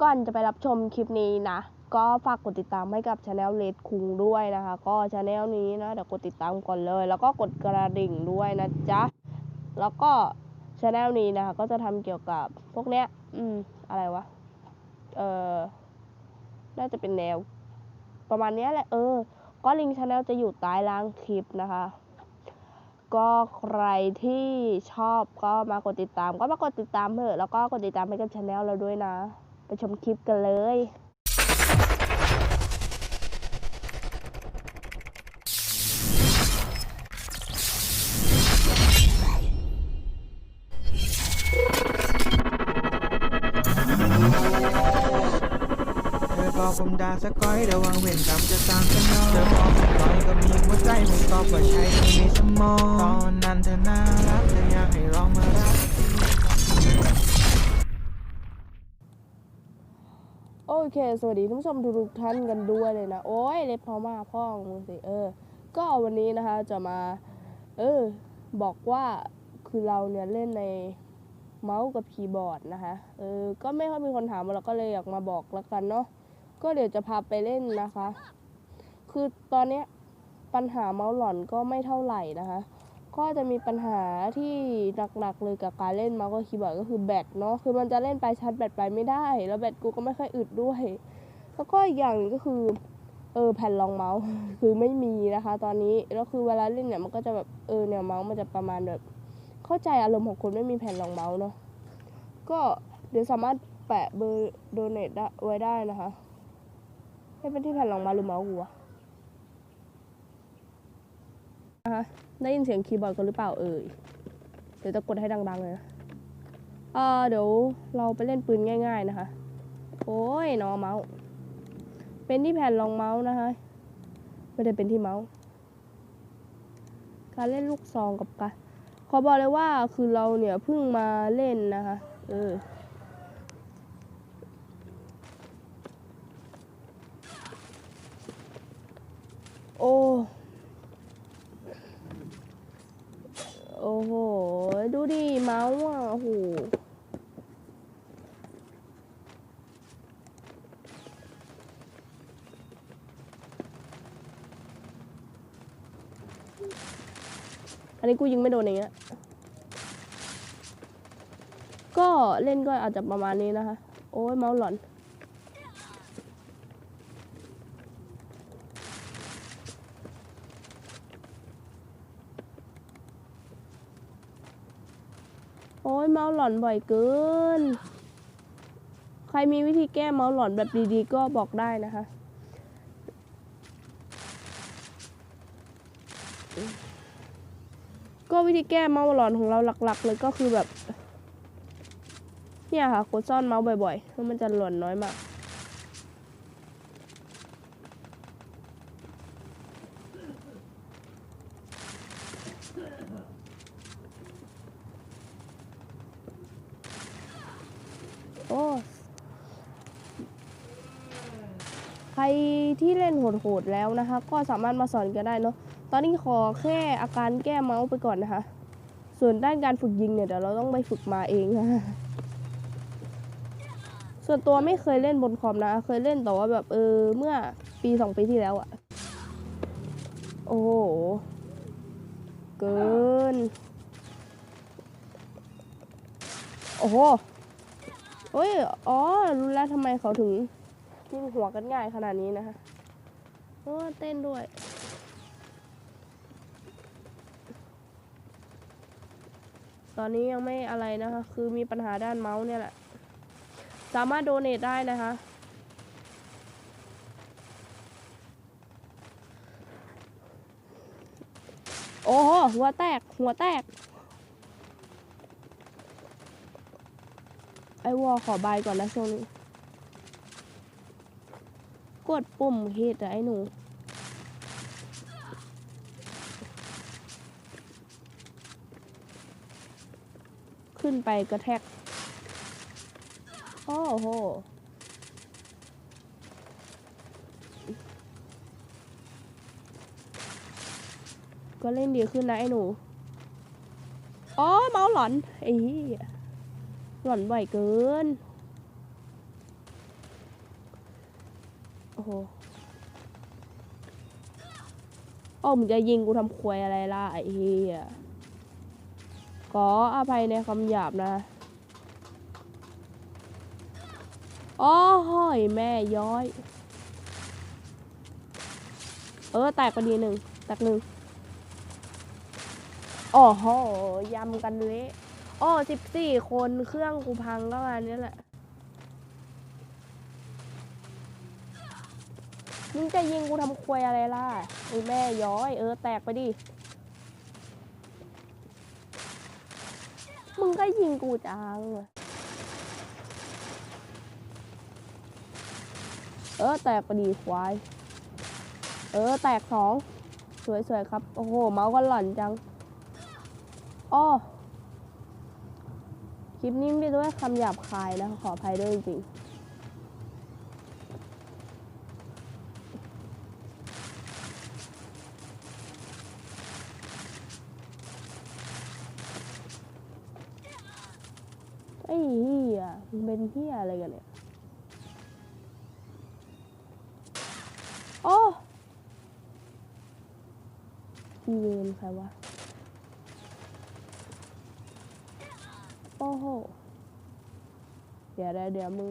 ก่อนจะไปรับชมคลิปนี้นะ ก็ฝากกดติดตามให้กับช anel เลดคุงด้วยนะคะ ก็ช anel นี้นะเดี๋ยวกดติดตามก่อนเลย แล้วก็กดกระดิ่งด้วยนะจ๊ะ แล้วก็ช anel นี้นะคะ ก็จะทำเกี่ยวกับพวกเนี้ย อืม อะไรวะ เออน่าจะเป็นแนว ประมาณเนี้ยแหละเออ ก็ลิงก์ช anel จะอยู่ใต้ล่างคลิปนะคะก็ใครที่ชอบก็มากดติดตาม ก็มากดติดตามเถอะแล้วก็กดติดตามให้กับช anel เราด้วยนะ ไปชมคลิปกันเลยบอกผมด่าสก้อยระวังเวรกรรมจะตามกันนองเธอบอกผมต่อยก็มีหัวใจผมตอบว่าใช่ไม่มีสมองตอนนั้นเธอน่ารักเธออยากให้ลองมารัก โอ เค สวัสดีท่านผู้ชมทุกท่านกันด้วยเลยนะ โอ้ยเล็บพอมาพ่อของมึงสิเออ ก็วันนี้นะคะจะมา เออ บอกว่าคือเราเนี่ยเล่นในเมาส์กับคีย์บอร์ดนะคะเออ ก็ไม่ค่อยมีคนถามเราก็เลยอยากมาบอกแล้วกันเนาะ ก็เดี๋ยวจะพาไปเล่นนะคะ คือตอนเนี้ยปัญหาเมาส์หล่อนก็ไม่เท่าไหร่นะคะ ก็จะมีปัญหาที่หนักๆเลยกับการเล่นเมาส์กับคีย์บอร์ดก็คือแบตเนาะคือมันจะเล่นไปชาร์จแบตไปไม่ได้ แล้วแบตกูก็ไม่ค่อยอึดด้วย แล้วก็อีกอย่างหนึงก็คือเออแผ่นรองเมาส์คือไม่มีนะคะ ตอนนี้แล้วคือเวลาเล่นเนี่ยมันก็จะแบบเออเนี่ยเมาส์มันจะประมาณแบบเข้าใจอารมณ์ของคนไม่มีแผ่นรองเมาส์เนาะก็เดี๋ยวสามารถแปะเบอร์โดเนทไว้ได้นะคะให้เป็นที่แผ่นรองเมาส์หรือเมาส์หัวนะคะได้ยินเสียงคีย์บอร์ดกันหรือเปล่าเอ่ย เดี๋ยวจะกดให้ดัง ๆ เลยนะเออเดี๋ยวเราไปเล่นปืนง่าย ๆ นะคะ โอ้ยนอเมาส์ เป็นที่แผ่นรองเมาส์นะคะไม่ได้เป็นที่เมาส์ การเล่นลูกซองกับการขอบอกเลยว่าคือเราเนี่ยเพิ่งมาเล่นนะคะ เออ โอ้ โอ้โห ดูดิ เมาส์อะ โอ้โห อันนี้กูยิงไม่โดนอย่างเงี้ย ก็เล่นก็อาจจะประมาณนี้นะคะ โอ้ยเมาส์หลอน โอ้ยเมาส์หลอนบ่อยเกิน ใครมีวิธีแก้เมาส์หลอนแบบดีๆ ก็บอกได้นะคะ ก็วิธีแก้เมาส์หลอนของเราหลัก ๆ เลยก็คือแบบ เนี่ยค่ะกดซ่อนเมาส์บ่อยๆแล้วมันจะหลอนน้อยมากโอ้ใครที่เล่นโหดๆแล้วนะคะ ก็สามารถมาสอนกันได้เนาะ อนนี้ขอแค่อาการแก้เมาส์ไปก่อนนะคะ ส่วนด้านการฝึกยิงเนี่ยเดี๋ยวเราต้องไปฝึกมาเองนะะส่วนตัวไม่เคยเล่นบนคอมนะ เคยเล่นแต่ว่าแบบเออเมื่อปีสองปีที่แล้วอะโอ้โห เกิน โอ้โหเอ้ย อ๋อ รู้แล้วทำไมเขาถึงยิงหัวกันง่ายขนาดนี้นะคะโอ้เต้นด้วย ตอนนี้ยังไม่อะไรนะคะ คือมีปัญหาด้านเมาส์เนี่ยแหละ สามารถโดเนทได้นะคะ โอ้โห หัวแตก หัวแตก ไอวอลขอบายก่อนนะช่วงนี้ กดปุ่มเฮดอะไอหนู ขึ้นไปกระแทก โอ้โห ก็เล่นดีขึ้นนะไอ้หนู อ๋อ เมาหลอน ไอ้หี้ยหลอนบ่อยเกินโหโหอ้มึงจะยิงกูทำควยอะไรล่ะไอ้เหี้ย ขออภัยในคำหยาบนะอ๋อห้อยแม่ย้อย เออ แตกไปดีหนึ่งแตกหนึ่งโอ้โหยำกันเละโอ้สิบสี่คนเครื่องกูพังก็มานี้แหละ มึงจะยิงกูทำควยอะไรล่ะไอ้แม่ย้อย เออ แตกไปดิ มึงก็ยิงกูจังเออแตกพอดีควาย เออแตกสองสวยๆครับ โอ้โห เมาส์ก็หล่อนจังอ้อคลิปนี้ไม่ด้ด้วยคำหยาบคายนะ ขออภัยด้วยจริงๆ ไอ้เหี้ย มึงเป็นเหี้ยอะไรกันเนี่ยโอ้อีเวนใครวะ โอ้โห เดี๋ยวเดี๋ยวเดี๋ยวมึง